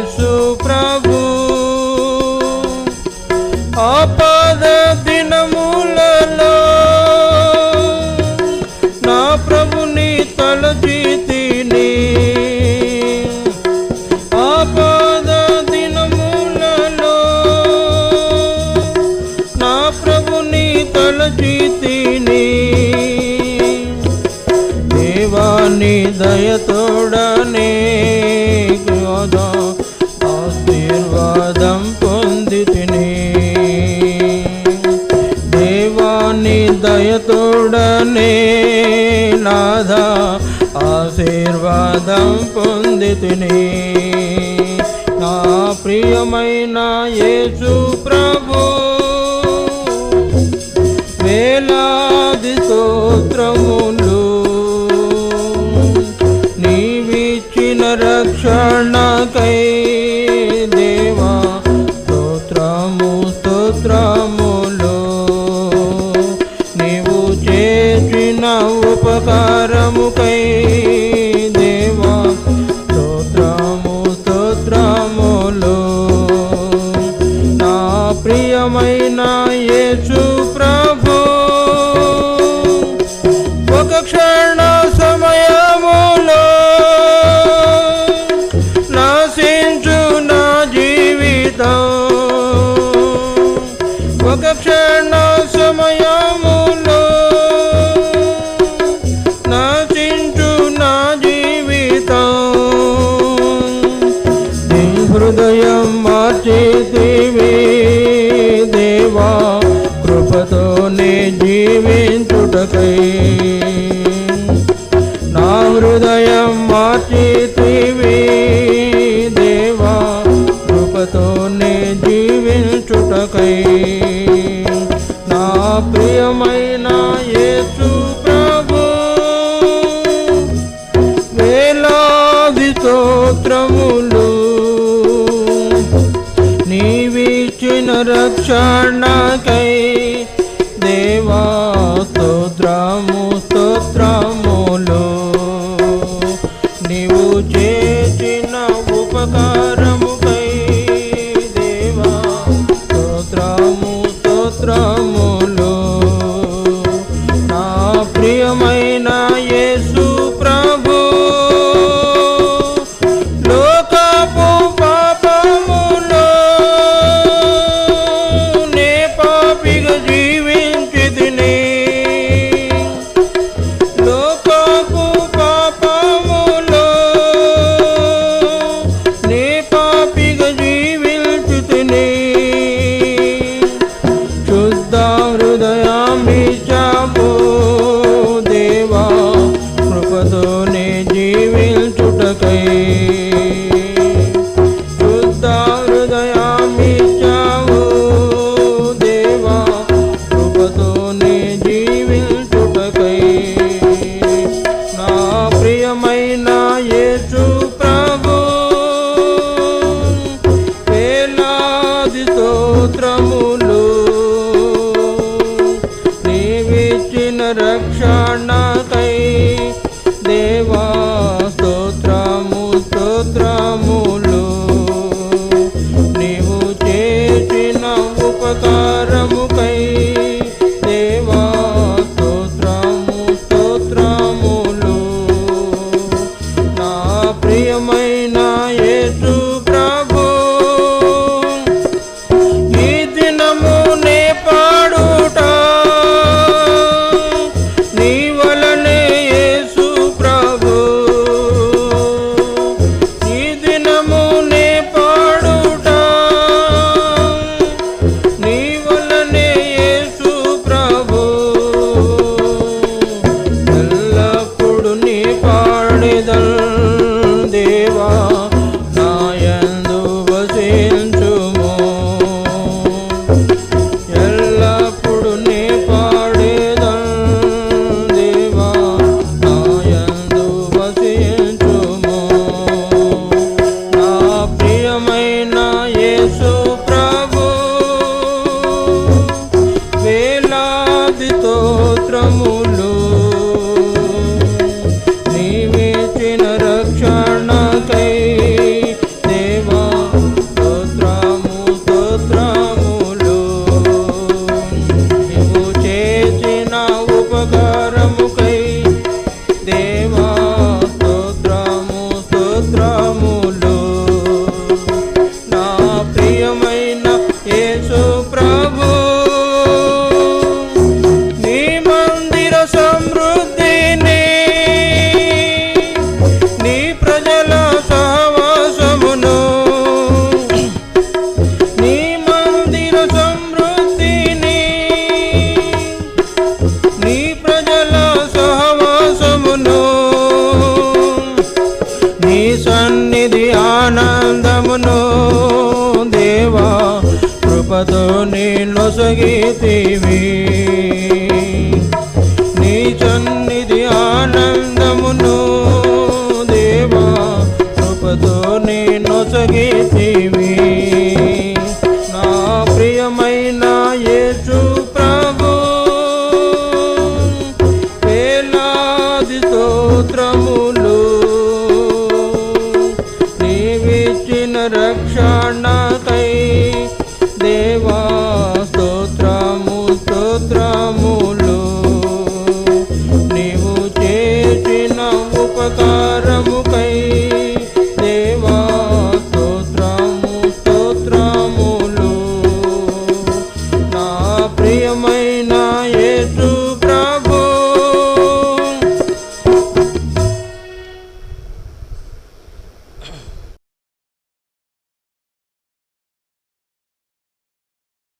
యేసు ప్రభు. ఆపద దినములలో నా ప్రభుని తలచి ఆపద దినములలో నా ప్రభుని తలచి దేవాని దయతోడ పదం పొందితిని. నా ప్రియమైన యేసు ప్రభు కొరకై నా హృదయ E mãe